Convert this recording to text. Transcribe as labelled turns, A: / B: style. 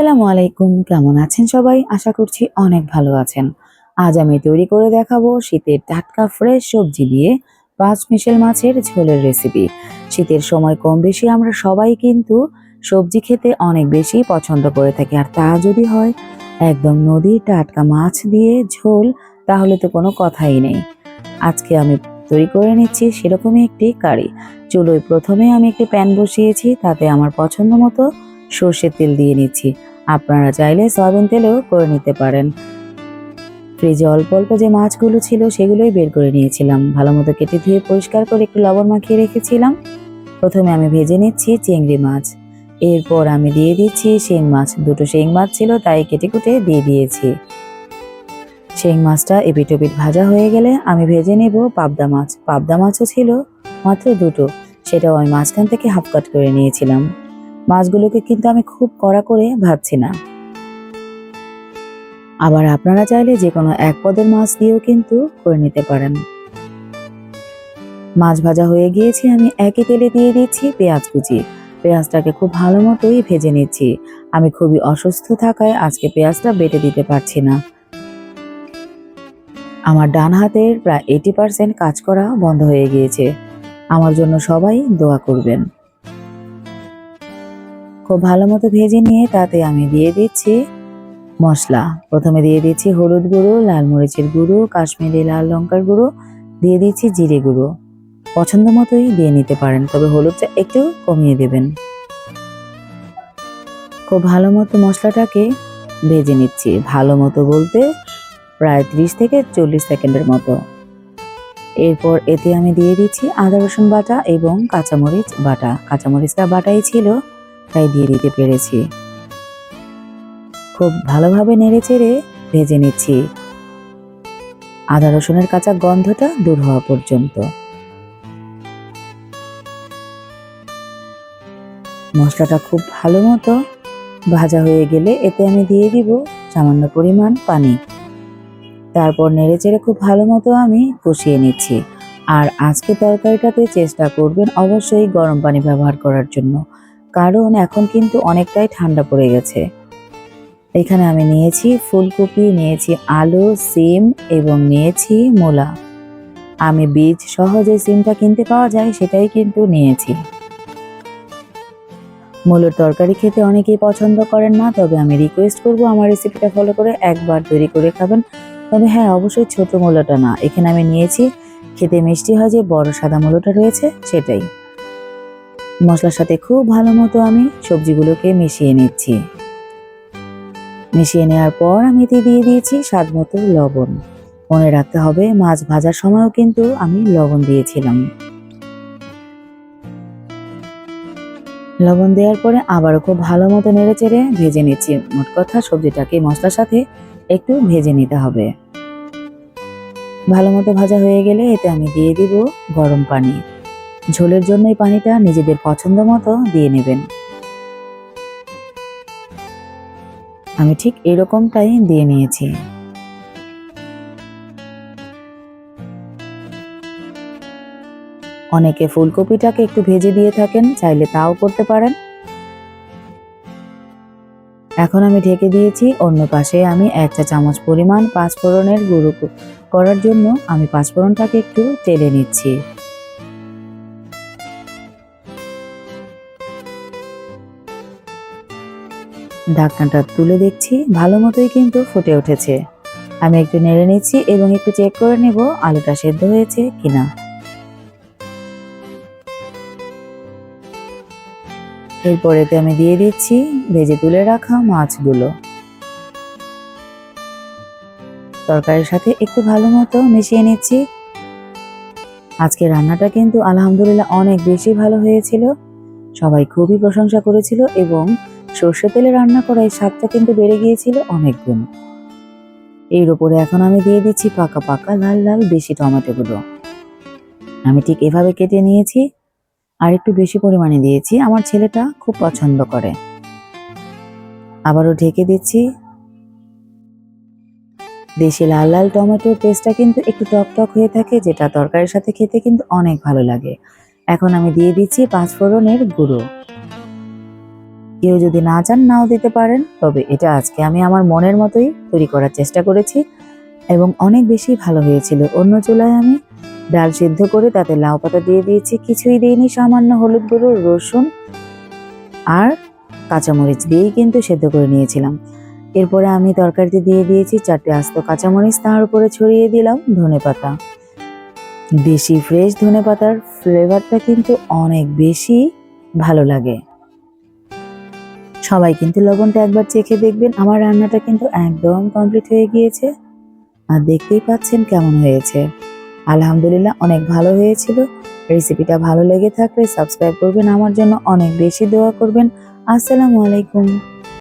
A: আসসালামু আলাইকুম। কেমন আছেন সবাই? আশা করছি অনেক ভালো আছেন। আজ আমি তৈরি করে দেখাবো শীতের টাটকা ফ্রেশ সবজি দিয়ে পাঁচ মিশেল মাছের ঝোলের রেসিপি শীতের সময় কম বেশি আমরা সবাই কিন্তু সবজি খেতে অনেক বেশি পছন্দ করে থাকি। আর তা যদি হয়, একদম নদীর টাটকা মাছ দিয়ে ঝোল, তাহলে তো কোনো কথাই নেই। আজকে আমি তৈরি করে নিচ্ছি সেরকমই একটি কারি। চুলোয় প্রথমে আমি একটি প্যান বসিয়েছি, তাতে আমার পছন্দ মতো সর্ষের তেল দিয়ে নিচ্ছি। আপনারা চাইলে সয়াবিন তেলেও করে নিতে পারেন। ফ্রিজে অল্প অল্প যে মাছগুলো ছিল সেগুলোই বের করে নিয়েছিলাম। ভালো মতো কেটে ধুয়ে পরিষ্কার করে একটু লবণ মাখিয়ে রেখেছিলাম। প্রথমে আমি ভেজে নিচ্ছি চিংড়ি মাছ। এরপর আমি দিয়ে দিচ্ছি শিং মাছ। দুটো শিং মাছ ছিল, তাই কেটে কুটে দিয়ে দিয়েছি। শিং মাছটা এপিট ওপিট ভাজা হয়ে গেলে আমি ভেজে নেব পাবদা মাছ। পাবদা মাছও ছিল মাত্র দুটো। সেটাও আমি মাঝখান থেকে হাফ কাট করে নিয়েছিলাম। মাছগুলোকে কিন্তু আমি খুব কড়া করে ভাজছি না। আবার আপনারা চাইলে যে কোনো এক পদের মাছ দিয়েও কিন্তু করে নিতে পারেন। মাছ ভাজা হয়ে গিয়েছে, আমি একই তেলে দিয়ে দিচ্ছি পেঁয়াজ কুচি। পেঁয়াজটাকে খুব ভালো মতোই ভেজে নিচ্ছি। আমি খুবই অসুস্থ থাকায় আজকে পেঁয়াজটা বেটে দিতে পারছি না। আমার ডান হাতের প্রায় এইটি পার্সেন্ট কাজ করা বন্ধ হয়ে গিয়েছে। আমার জন্য সবাই দোয়া করবেন। খুব ভালো মতো ভেজে নিয়ে তাতে আমি দিয়ে দিচ্ছি মশলা। প্রথমে দিয়ে দিচ্ছি হলুদ গুঁড়ো, লাল মরিচের গুঁড়ো, কাশ্মীরি লাল লঙ্কার গুঁড়ো, দিয়ে দিচ্ছি জিরে গুঁড়ো। পছন্দ মতোই দিয়ে নিতে পারেন, তবে হলুদটা একটু কমিয়ে দেবেন। খুব ভালো মতো মশলাটাকে ভেজে নিচ্ছি, ভালো মতো বলতে প্রায় ত্রিশ থেকে চল্লিশ সেকেন্ডের মতো। এরপর এতে আমি দিয়ে দিচ্ছি আদা রসুন বাটা এবং কাঁচামরিচ বাটা। কাঁচামরিচটা বাটাই ছিল তাই দিয়ে দিতে পেরেছি। খুব ভালোভাবে নেড়ে চেড়ে ভেজে নিচ্ছি। আদা রসুনের কাঁচা গন্ধটা দূর হওয়া পর্যন্ত। মশলাটা খুব ভালো মতো ভাজা হয়ে গেলে এতে আমি দিয়ে দিব সামান্য পরিমাণ পানি। তারপর নেড়ে চেড়ে খুব ভালো মতো আমি কষিয়ে নিচ্ছি। আর আজকে তরকারিটাতে চেষ্টা করবেন অবশ্যই গরম পানি ব্যবহার করার জন্য। কারণ এখন কিন্তু অনেকটাই ঠান্ডা পড়ে গেছে। এখানে আমি নিয়েছি ফুলকপি, নিয়েছি আলু, সিম এবং নিয়েছি মূলা। আমি বীজ সহজে সিমটা কিনতে পাওয়া যায় সেটাই কিন্তু নিয়েছি। মূলের তরকারি খেতে অনেকেই পছন্দ করেন না, তবে আমি রিকোয়েস্ট করব আমার রেসিপিটা ফলো করে একবার তৈরি করে খাবেন। তবে হ্যাঁ অবশ্যই ছোট মূলাটা না। এখানে আমি নিয়েছি, খেতে মিষ্টি হয় যে বড় সাদা মূলোটা রয়েছে সেটাই। মশলার সাথে খুব ভালো মতো আমি সবজিগুলোকে মিশিয়ে নিচ্ছি। মিশিয়ে নেওয়ার পর আমি এতে দিয়ে দিয়েছি স্বাদ মতো লবণ। মনে রাখতে হবে মাছ ভাজার সময়ও কিন্তু আমি লবণ দিয়েছিলাম। লবণ দেওয়ার পরে আবারও খুব ভালো মতো নেড়ে চেড়ে ভেজে নিচ্ছি। মোট কথা সবজিটাকে মশলার সাথে একটু ভেজে নিতে হবে। ভালো মতো ভাজা হয়ে গেলে এতে আমি দিয়ে দিব গরম পানি। ঝোলের জন্য এই পানিটা নিজেদের পছন্দ মতো দিয়ে নেবেন। আমি ঠিক এরকমটাই দিয়ে নিয়েছি। অনেকে ফুলকপিটাকে একটু ভেজে দিয়ে থাকেন, চাইলে তাও করতে পারেন। এখন আমি ঢেকে দিয়েছি, অন্য পাশে আমি এক চা চামচ পরিমাণ পাঁচফোড়নের গুঁড়ো করার জন্য আমি পাঁচফোড়নটাকে একটু তেলে নিচ্ছি। ঢাকনাটা তুলে দেখছি, ভালো মতোই কিন্তু ফুটে উঠেছে। আমি একটু নেড়ে নিচ্ছি এবং একটু চেক করে নেব আলুটা সেদ্ধ হয়েছে কিনা। এরপর এতে আমি দিয়ে দিচ্ছি ভেজে তুলে রাখা মাছগুলো। তরকারির সাথে একটু ভালো মতো মিশিয়ে নিচ্ছি। আজকে রান্নাটা কিন্তু আলহামদুলিল্লাহ অনেক বেশি ভালো হয়েছিল। সবাই খুবই প্রশংসা করেছিল এবং সর্ষে তেলে রান্না করায় স্বাদটা কিন্তু বেড়ে গিয়েছিল অনেক গুণ এর উপরে এখন আমি দিয়ে দিচ্ছি পাকা পাকা লাল লাল দেশি টমেটোগুলো আমি ঠিক এভাবে কেটে নিয়েছি আর একটু বেশি পরিমাণে দিয়েছি। আমার ছেলেটা খুব পছন্দ করে। আবারও ঢেকে দিচ্ছি। দেশি লাল লাল টমেটোর টেস্টটা কিন্তু একটু টক টক হয়ে থাকে, যেটা তরকারির সাথে খেতে কিন্তু অনেক ভালো লাগে। এখন আমি দিয়ে দিচ্ছি পাঁচফোড়নের গুঁড়ো। কেউ যদি না চান, নাও দিতে পারেন। তবে এটা আজকে আমি আমার মনের মতোই তৈরি করার চেষ্টা করেছি এবং অনেক বেশি ভালো হয়েছিল। অন্য চুলায় আমি ডাল সিদ্ধ করে তাতে লাউ পাতা দিয়ে দিয়েছি। কিছুই দিইনি, সামান্য হলুদ গুঁড়ো, রসুন আর কাঁচামরিচ দিয়েই কিন্তু সেদ্ধ করে নিয়েছিলাম। এরপরে আমি তরকারিতে দিয়ে দিয়েছি চারটে আস্ত কাঁচামরিচ, তার উপরে ছড়িয়ে দিলাম ধনে পাতা। দেশি ফ্রেশ ধনে পাতার ফ্লেভারটা কিন্তু অনেক বেশি ভালো লাগে। সবাই কিন্তু লবণটা একবার চেখে দেখবেন। আমার রান্নাটা কিন্তু একদম কমপ্লিট হয়ে গিয়েছে। আর দেখতেই পাচ্ছেন কেমন হয়েছে। আলহামদুলিল্লাহ অনেক ভালো হয়েছিল। রেসিপিটা ভালো লেগে থাকলে সাবস্ক্রাইব করবেন। আমার জন্য অনেক বেশি দোয়া করবেন। আসসালামু আলাইকুম।